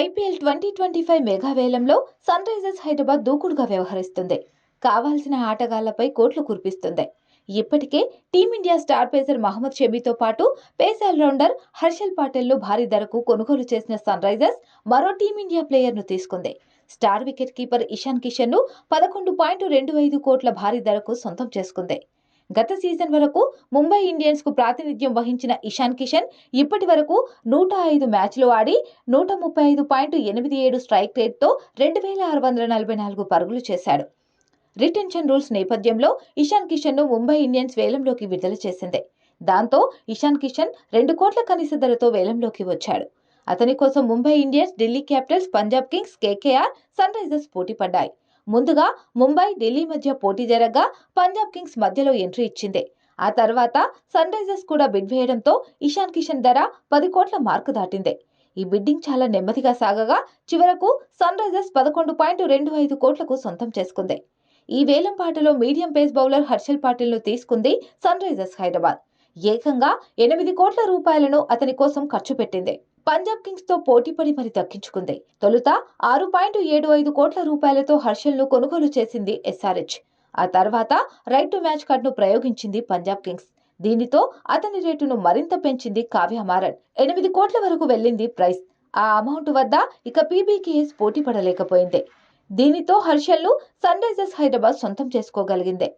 IPL twenty twenty five mega వేలంలో Sunrisers Hyderabad దూకుడుగా వ్యవహరిస్తుంది. కావాల్సిన ఆటగాళ్ళపై కోట్లు కురిపిస్తుంది. ఇప్పటికే team India star pacer Mohammed షమీతో పాటు పేస్ ఆల్రౌండర్ హర్షల్ పాటెల్ను భారీ ధరకు కొనుగోలు చేసిన సన్ రైజర్స్ మరో టీమిండియా ప్లేయర్ను తీసుకుంది. స్టార్ వికెట్ కీపర్ ఇషాన్ కిషన్ను పదకొండు పాయింట్ రెండు ఐదు కోట్ల భారీ ధరకు సొంతం చేసుకుంది. గత సీజన్ వరకు ముంబై ఇండియన్స్కు ప్రాతినిధ్యం వహించిన ఇషాన్ కిషన్ ఇప్పటి వరకు నూట ఐదు మ్యాచ్లు ఆడి నూట ముప్పై ఐదు పాయింట్ ఎనిమిది ఏడు స్ట్రైక్ రేట్తో రెండు వేల ఆరు వందల నలభై నాలుగు పరుగులు చేశాడు. రిటెన్షన్ రూల్స్ నేపథ్యంలో ఇషాన్ కిషన్ను ముంబై ఇండియన్స్ వేలంలోకి విడుదల చేసింది. దాంతో ఇషాన్ కిషన్ రెండు కోట్ల కనీస ధరతో వేలంలోకి వచ్చాడు. అతని కోసం Mumbai Indians Delhi Capitals Punjab Kings KKR Sun Risers పోటీ పడ్డాయి. ముందుగా ముంబై ఢిల్లీ మధ్య పోటీ జరగగా పంజాబ్ కింగ్స్ మధ్యలో ఎంట్రీ ఇచ్చింది. ఆ తర్వాత సన్ రైజర్స్ కూడా బిడ్ వేయడంతో ఇషాన్ కిషన్ ధర పది కోట్ల మార్కు దాటింది. ఈ బిడ్డింగ్ చాలా నెమ్మదిగా సాగగా చివరకు సన్ రైజర్స్ పదకొండు పాయింట్ రెండు ఐదు కోట్లకు సొంతం చేసుకుంది. ఈ వేలం పాటలో మీడియం పేస్ బౌలర్ హర్షల్ పాటిల్ను తీసుకుంది సన్ రైజర్స్ హైదరాబాద్. ఏకంగా ఎనిమిది కోట్ల రూపాయలను అతని కోసం ఖర్చు పెట్టింది. పంజాబ్ కింగ్స్తో పోటీపడి మరి దక్కించుకుంది. తొలుత ఆరు పాయింట్ ఏడు ఐదు కోట్ల రూపాయలతో హర్షల్ను కొనుగోలు చేసింది ఎస్ఆర్హెచ్. ఆ తర్వాత రైట్ టు మ్యాచ్ కార్డును ప్రయోగించింది పంజాబ్ కింగ్స్. దీనితో అతని రేటును మరింత పెంచింది కావ్య మారన్. ఎనిమిది కోట్ల వరకు వెళ్ళింది ప్రైస్. ఆ అమౌంట్ వద్ద ఇక పీబీకేఎస్ పోటీ పడలేకపోయింది. దీనితో హర్షల్ను సన్ రైజర్స్ హైదరాబాద్ సొంతం చేసుకోగలిగింది.